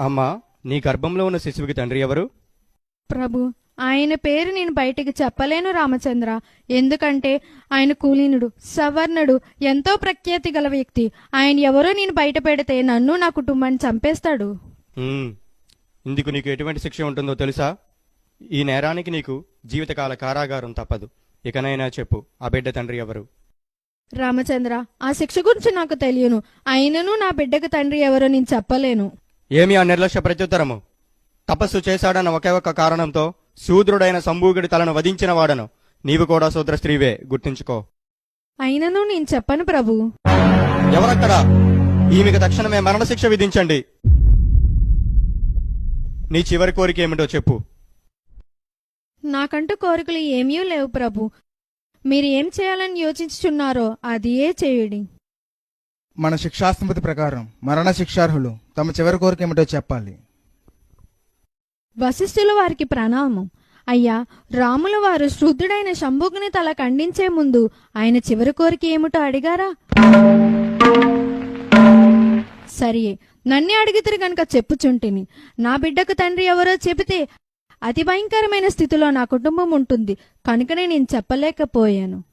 అమ్మా నీ గర్భంలో ఉన్న శిశువుకి తండ్రి ఎవరు? ప్రభు ఆయన పేరు నేను బయటికి చెప్పలేను రామచంద్ర. ఎందుకంటే ఆయన కులీనుడు సవర్ణుడు ఎంతో ప్రఖ్యాతి గల వ్యక్తి. ఆయన ఎవరో నేను బయట పెడితే నన్ను నా కుటుంబాన్ని చంపేస్తాడు. ఉమ్, ఇందుకు నీకు ఎటువంటి శిక్ష ఉంటుందో తెలుసా? ఈ నేరానికి నీకు జీవితకాల కారాగారం తప్పదు. ఇకనైనా చెప్పు ఆ బిడ్డ తండ్రి ఎవరు? రామచంద్ర ఆ శిక్ష గురించి నాకు తెలియను. అయినను నా బిడ్డకు తండ్రి ఎవరో నేను చెప్పలేను. ఏమి ఆ నిర్లక్ష్య ప్రత్యుత్తరము? తపస్సు చేశాడన్న ఒకే ఒక్క కారణంతో శూద్రుడైన సంభూగుడి తలను వధించిన వాడను. నీవు కూడా శూద్ర స్త్రీవే గుర్తుంచుకో. అయినను నేను చెప్పను ప్రభు. ఎవరక్కడా? ఈమెకు తక్షణమే మరణశిక్ష విధించండి. నీ చివరి కోరిక ఏమిటో చెప్పు. నాకంటూ కోరికలు ఏమీ లేవు ప్రభు. మీరు ఏం చేయాలని యోచించుచున్నారో అదియే చేయుడి. మన శిక్షాస్మృతి ప్రకారం మరణ శిక్షార్హులు తమ చివరి కోరిక ఏమిటో చెప్పాలి. వశిష్ఠుల వారికి ప్రణామం. అయ్యా రాముల వారు శుద్ధుడైన శంభుకుని తల ఖండించే ముందు ఆయన చివరి కోరిక ఏమిటో అడిగారా? సరే నన్నే అడిగితే గనక చెప్పుచుంటిని. నా బిడ్డకు తండ్రి ఎవరో చెబితే అతి భయంకరమైన స్థితిలో నా కుటుంబం ఉంటుంది. కనుకనే నేను చెప్పలేకపోయాను.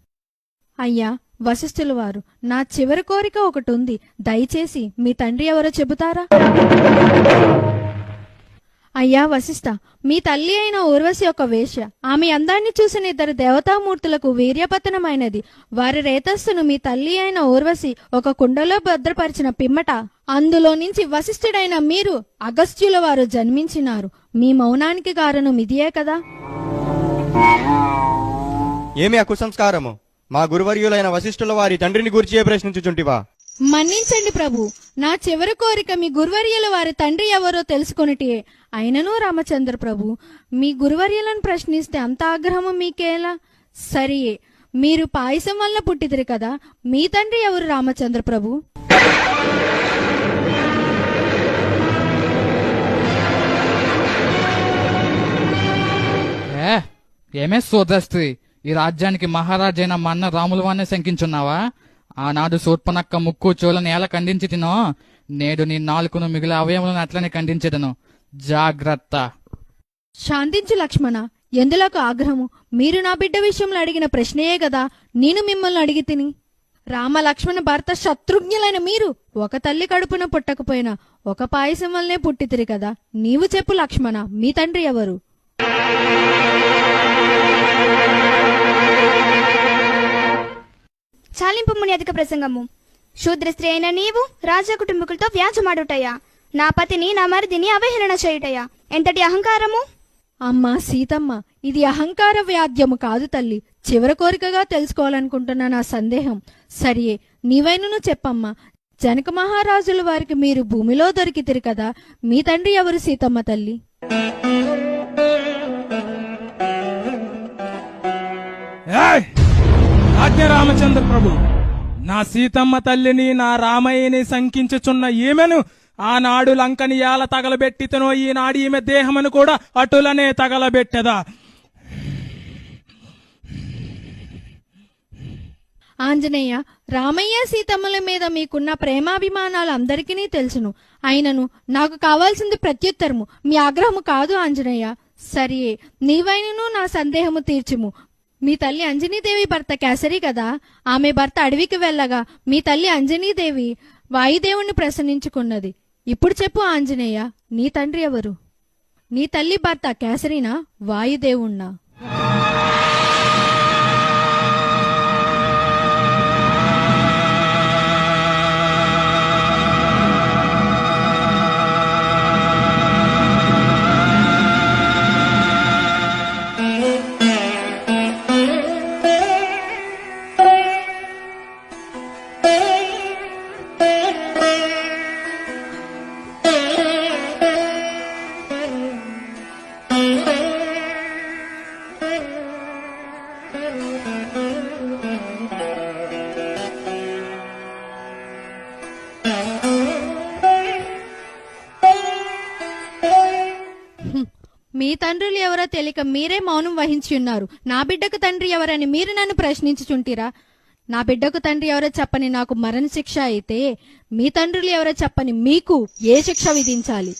అయ్యా వశిష్ఠుల వారు నా చివరి కోరిక ఒకటి ఉంది దయచేసి మీ తండ్రి ఎవరో చెబుతారా? అయ్యా వశిష్ఠ మీ తల్లి అయిన ఊర్వశి ఒక వేష్య ఆమె అందాన్ని చూసిన ఇద్దరు దేవతామూర్తులకు వీర్యపతనమైనది. వారి రేతస్సును మీ తల్లి అయిన ఊర్వశి ఒక కుండలో భద్రపరిచిన పిమ్మట అందులో నుంచి వశిష్ఠుడైన మీరు అగస్త్యుల వారు జన్మించినారు. మీ మౌనానికి కారణం ఇదియే కదా? ఏమి కుసంస్కారము? మా గురువర్యులైన వశిష్ఠుల వారి తండ్రిని గురించి ప్రశ్నించుచుంటివా? మన్నించండి ప్రభు. నా చివరి కోరిక మీ గురువర్యుల వారి తండ్రి ఎవరో తెలుసుకొనిటే అయినను రామచంద్ర ప్రభు మీ గురువర్యులను ప్రశ్నిస్తే అంత ఆగ్రహము మీకేలా? సరియే. మీరు పాయసం వల్ల పుట్టిదిరి కదా మీ తండ్రి ఎవరు రామచంద్ర ప్రభు? ఏ ఏమే సోదస్త్రి? ఈ రాజ్యానికి మహారాజైన మన్న రాముల వారిని శంకించున్నావా? ఆనాడు సూర్పనక్క ముక్కు చోళని ఎలా ఖండించి తినో నేడు నీ నాలుకను మిగిలిన అవయములను అట్లనే ఖండించదను. జాగ్రత్త. శాంతించు లక్ష్మణ ఎందులకు ఆగ్రహము? మీరు నా బిడ్డ విషయంలో అడిగిన ప్రశ్నయే కదా నేను మిమ్మల్ని అడిగి తిని. రామ లక్ష్మణ భర్త శత్రుఘ్నులైన మీరు ఒక తల్లి కడుపున పుట్టకపోయినా ఒక పాయసం వల్లనే పుట్టితిరి కదా. నీవు చెప్పు లక్ష్మణ మీ తండ్రి ఎవరు? చాలింపుముని అధిక ప్రసంగము. శూద్ర స్త్రీ అయిన నీవు రాజా కుటుంబకులతో వ్యాజమాడుటయా నా పతిని నా మరిదిని అవహేళన చేయుటయా ఎంతటి అహంకారము? అమ్మా సీతమ్మ ఇది అహంకార వ్యాధ్యము కాదు తల్లి. చివరి కోరికగా తెలుసుకోవాలనుకుంటున్న నా సందేహం. సరియే నీవైనను చెప్పమ్మా. జనక మహారాజుల వారికి మీరు భూమిలో దొరికితిరి కదా. మీ తండ్రి ఎవరు సీతమ్మ తల్లి? ఆజ్ఞ రామచంద్ర ప్రభు నా సీతమ్మ తల్లిని నా రామయ్యని శంకించుచున్న ఈమెను ఆనాడు లంకని ఎలా తగలబెట్టితనో ఈనాడు ఈమె దేహమును కూడా అటులనే తగలబెట్టదా. ఆంజనేయ రామయ్య సీతమ్మల మీద మీకున్న ప్రేమాభిమానాలు అందరికీ తెలుసును. అయినను నాకు కావాల్సింది ప్రత్యుత్తరము. మీ ఆగ్రహము కాదు ఆంజనేయ. సరియే నీవైనను నా సందేహము తీర్చుము. మీ తల్లి అంజనీదేవి భర్త కేసరి కదా. ఆమె భర్త అడవికి వెళ్ళగా మీ తల్లి అంజనీదేవి వాయుదేవుణ్ణి ప్రసన్నించుకున్నది. ఇప్పుడు చెప్పు ఆంజనేయ నీ తండ్రి ఎవరు? నీ తల్లి భర్త కేసరినా వాయుదేవుణ్ణా? మీ తండ్రులు ఎవరో తెలియక మీరే మౌనం వహించి ఉన్నారు. నా బిడ్డకు తండ్రి ఎవరని మీరు నన్ను ప్రశ్నించుచుంటిరా? నా బిడ్డకు తండ్రి ఎవరో చెప్పని నాకు మరణ శిక్ష అయితే మీ తండ్రులు ఎవరో చెప్పని మీకు ఏ శిక్ష విధించాలి?